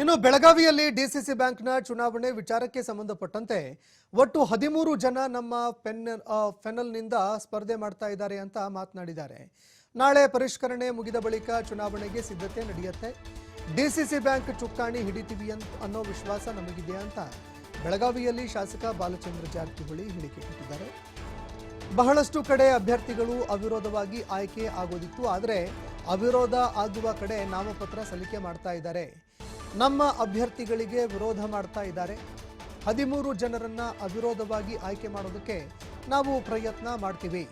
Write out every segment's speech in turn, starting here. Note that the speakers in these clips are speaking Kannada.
ಇನ್ನು ಬೆಳಗಾವಿಯಲ್ಲಿ ಡಿಸಿಸಿ ಬ್ಯಾಂಕ್ನ ಚುನಾವಣೆ ವಿಚಾರಕ್ಕೆ ಸಂಬಂಧಪಟ್ಟಂತೆ ಒಟ್ಟು ಹದಿಮೂರು ಜನ ನಮ್ಮ ಪೆನ್ ಫೆನಲ್ನಿಂದ ಸ್ಪರ್ಧೆ ಮಾಡ್ತಾ ಇದ್ದಾರೆ ಅಂತ ಮಾತನಾಡಿದ್ದಾರೆ. ನಾಳೆ ಪರಿಷ್ಕರಣೆ ಮುಗಿದ ಬಳಿಕ ಚುನಾವಣೆಗೆ ಸಿದ್ಧತೆ ನಡೆಯುತ್ತೆ. ಡಿಸಿಸಿ ಬ್ಯಾಂಕ್ ಚುಕ್ಕಾಣಿ ಹಿಡಿತೀವಿ ಅಂತ ಅನ್ನೋ ವಿಶ್ವಾಸ ನಮಗಿದೆ ಅಂತ ಬೆಳಗಾವಿಯಲ್ಲಿ ಶಾಸಕ ಬಾಲಚಂದ್ರ ಜಾರಕಿಹೊಳಿ ಹೇಳಿಕೆ ಕೊಟ್ಟಿದ್ದಾರೆ. ಬಹಳಷ್ಟು ಕಡೆ ಅಭ್ಯರ್ಥಿಗಳು ಅವಿರೋಧವಾಗಿ ಆಯ್ಕೆ ಆಗೋದಿತ್ತು, ಆದರೆ ಅವಿರೋಧ ಆಗುವ ಕಡೆ ನಾಮಪತ್ರ ಸಲ್ಲಿಕೆ ಮಾಡ್ತಾ ಇದ್ದಾರೆ. ನಮ್ಮ ಅಭ್ಯರ್ಥಿಗಳಿಗೆ ವಿರೋಧ ಮಾಡ್ತಾ ಇದ್ದಾರೆ. ಹದಿಮೂರು ಜನರನ್ನ ಅವಿರೋಧವಾಗಿ ಆಯ್ಕೆ ಮಾಡೋದಕ್ಕೆ ನಾವು ಪ್ರಯತ್ನ ಮಾಡ್ತೀವಿ.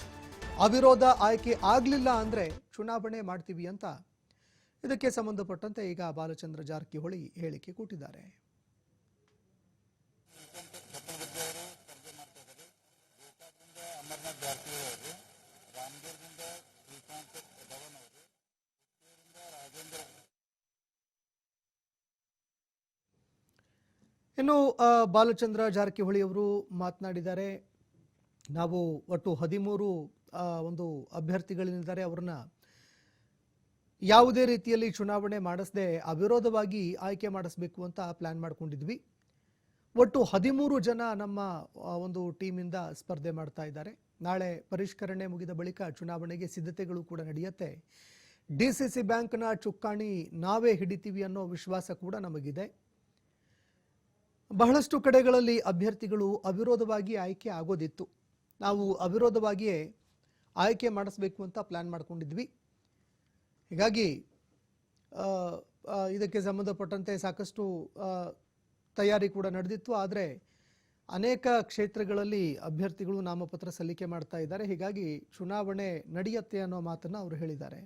ಅವಿರೋಧ ಆಯ್ಕೆ ಆಗಲಿಲ್ಲ ಅಂದರೆ ಚುನಾವಣೆ ಮಾಡ್ತೀವಿ ಅಂತ ಇದಕ್ಕೆ ಸಂಬಂಧಪಟ್ಟಂತೆ ಈಗ ಬಾಲಚಂದ್ರ ಜಾರಕಿಹೊಳಿ ಹೇಳಿಕೆ ಕೊಟ್ಟಿದ್ದಾರೆ. ಇನ್ನು ಬಾಲಚಂದ್ರ ಜಾರಕಿಹೊಳಿ ಅವರು ಮಾತನಾಡಿದ್ದಾರೆ. ನಾವು ಒಟ್ಟು ಹದಿಮೂರು ಒಂದು ಅಭ್ಯರ್ಥಿಗಳೇನಿದ್ದಾರೆ ಅವ್ರನ್ನ ಯಾವುದೇ ರೀತಿಯಲ್ಲಿ ಚುನಾವಣೆ ಮಾಡಿಸದೆ ಅವಿರೋಧವಾಗಿ ಆಯ್ಕೆ ಮಾಡಿಸ್ಬೇಕು ಅಂತ ಪ್ಲಾನ್ ಮಾಡ್ಕೊಂಡಿದ್ವಿ. ಒಟ್ಟು ಹದಿಮೂರು ಜನ ನಮ್ಮ ಒಂದು ಟೀಮಿಂದ ಸ್ಪರ್ಧೆ ಮಾಡ್ತಾ ಇದ್ದಾರೆ. ನಾಳೆ ಪರಿಷ್ಕರಣೆ ಮುಗಿದ ಬಳಿಕ ಚುನಾವಣೆಗೆ ಸಿದ್ಧತೆಗಳು ಕೂಡ ನಡೆಯುತ್ತೆ. ಡಿ ಸಿ ಸಿ ಬ್ಯಾಂಕ್ನ ಚುಕ್ಕಾಣಿ ನಾವೇ ಹಿಡಿತೀವಿ ಅನ್ನೋ ವಿಶ್ವಾಸ ಕೂಡ ನಮಗಿದೆ. ಬಹಳಷ್ಟು ಕಡೆಗಳಲ್ಲಿ ಅಭ್ಯರ್ಥಿಗಳು ಅವಿರೋಧವಾಗಿ ಆಯ್ಕೆ ಆಗೋದಿತ್ತು. ನಾವು ಅವಿರೋಧವಾಗಿಯೇ ಆಯ್ಕೆ ಮಾಡಿಸ್ಬೇಕು ಅಂತ ಪ್ಲ್ಯಾನ್ ಮಾಡ್ಕೊಂಡಿದ್ವಿ. ಹೀಗಾಗಿ ಇದಕ್ಕೆ ಸಂಬಂಧಪಟ್ಟಂತೆ ಸಾಕಷ್ಟು ತಯಾರಿ ಕೂಡ ನಡೆದಿತ್ತು. ಆದರೆ ಅನೇಕ ಕ್ಷೇತ್ರಗಳಲ್ಲಿ ಅಭ್ಯರ್ಥಿಗಳು ನಾಮಪತ್ರ ಸಲ್ಲಿಕೆ ಮಾಡ್ತಾ ಇದ್ದಾರೆ. ಹೀಗಾಗಿ ಚುನಾವಣೆ ನಡೆಯುತ್ತೆ ಅನ್ನೋ ಮಾತನ್ನು ಅವರು ಹೇಳಿದ್ದಾರೆ.